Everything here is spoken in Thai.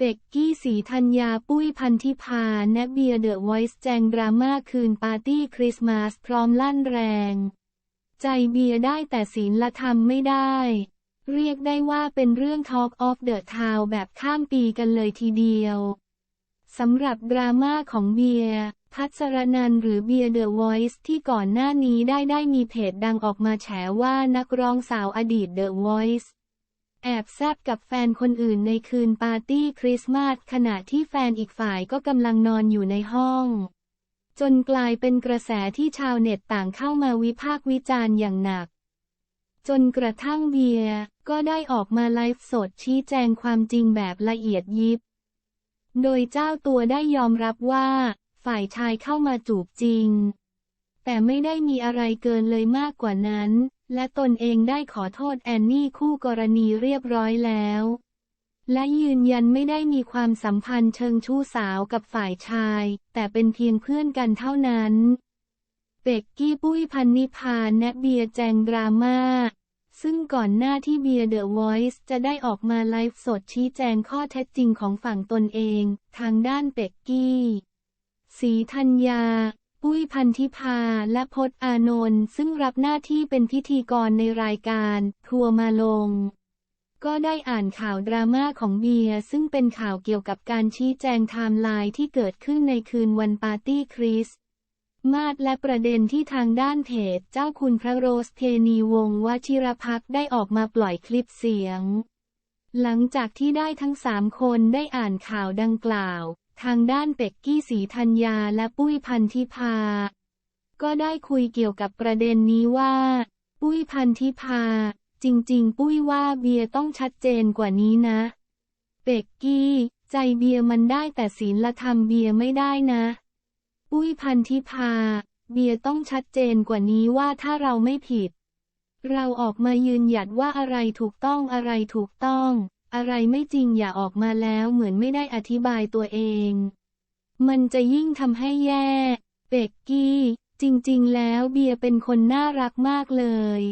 เป็กกี้สีธัญญาปุ้ยพันธิพาแนบเบียเดอะไวส์แจงดราม่าคืนปาร์ตี้คริสต์มาสพร้อมลั่นแรง ใจเบียได้แต่ศีลธรรมไม่ได้ เรียกได้ว่าเป็นเรื่อง Talk of the Town แบบข้ามปีกันเลยทีเดียวสำหรับดราม่าของเบียพัชรนันหรือเบียเดอะไวส์ที่ก่อนหน้านี้ได้ได้มีเพจดังออกมาแฉว่านักร้องสาวอดีตเดอะไวส์ แอบแซบกับแฟนคนอื่นในคืนปาร์ตี้คริสต์มาสขณะที่แฟนอีกฝ่ายก็กำลังนอนอยู่ในห้อง จนกลายเป็นกระแสที่ชาวเน็ตต่างเข้ามาวิพากษ์วิจารณ์อย่างหนัก จนกระทั่งเบียร์ก็ได้ออกมาไลฟ์สดชี้แจงความจริงแบบละเอียดยิบ โดยเจ้าตัวได้ยอมรับว่า ฝ่ายชายเข้ามาจูบจริง แต่ไม่ได้มีอะไรเกินเลยมากกว่านั้น และตนเองได้ขอโทษแอนนี่คู่กรณีเรียบร้อยแล้ว และยืนยันไม่ได้มีความสัมพันธ์เชิงชู้สาวกับฝ่ายชาย แต่เป็นเพียงเพื่อนกันเท่านั้นเป็กกี้ปุ้ยพันนิพานแนบเบียแจงดราม่าซึ่งก่อนหน้าที่เบียร์เดอะวอยซ์จะได้ออกมาไลฟ์สดชี้แจงข้อเท็จจริงของฝั่งตนเอง ทางด้านเป็กกี้ สีธัญญา ปุ้ยพันธิพาและพจน์อานนท์ซึ่งรับหน้าที่เป็นพิธีกรในรายการทัวร์มาลง ก็ได้อ่านข่าวดราม่าของเบียร์ซึ่งเป็นข่าวเกี่ยวกับการชี้แจงไทม์ไลน์ที่เกิดขึ้นในคืนวันปาร์ตี้คริสมาสและประเด็นที่ทางด้านเพจเจ้าคุณพระโรสเทนีวงวชิรพักได้ออกมาปล่อยคลิปเสียง หลังจากที่ได้ทั้งสามคนได้อ่านข่าวดังกล่าว ทางด้านเป็กกี้สีธัญญาและปุ้ยพันธิพา ก็ได้คุยเกี่ยวกับประเด็นนี้ว่า ปุ้ยพันธิพา จริงๆ ปุ้ยว่าเบียร์ต้องชัดเจนกว่านี้นะ เป็กกี้ ใจเบียร์มันได้แต่ศีลธรรมเบียร์ไม่ได้นะ ปุ้ยพันธิพา เบียร์ต้องชัดเจนกว่านี้ว่าถ้าเราไม่ผิด เราออกมายืนหยัดว่าอะไรถูกต้องอะไรถูกต้อง อะไรไม่จริงอย่าออกมาแล้วเหมือนไม่ได้อธิบายตัวเอง มันจะยิ่งทำให้แย่ เป็กกี้ จริง ๆ แล้วเบียร์เป็นคนน่ารักมากเลย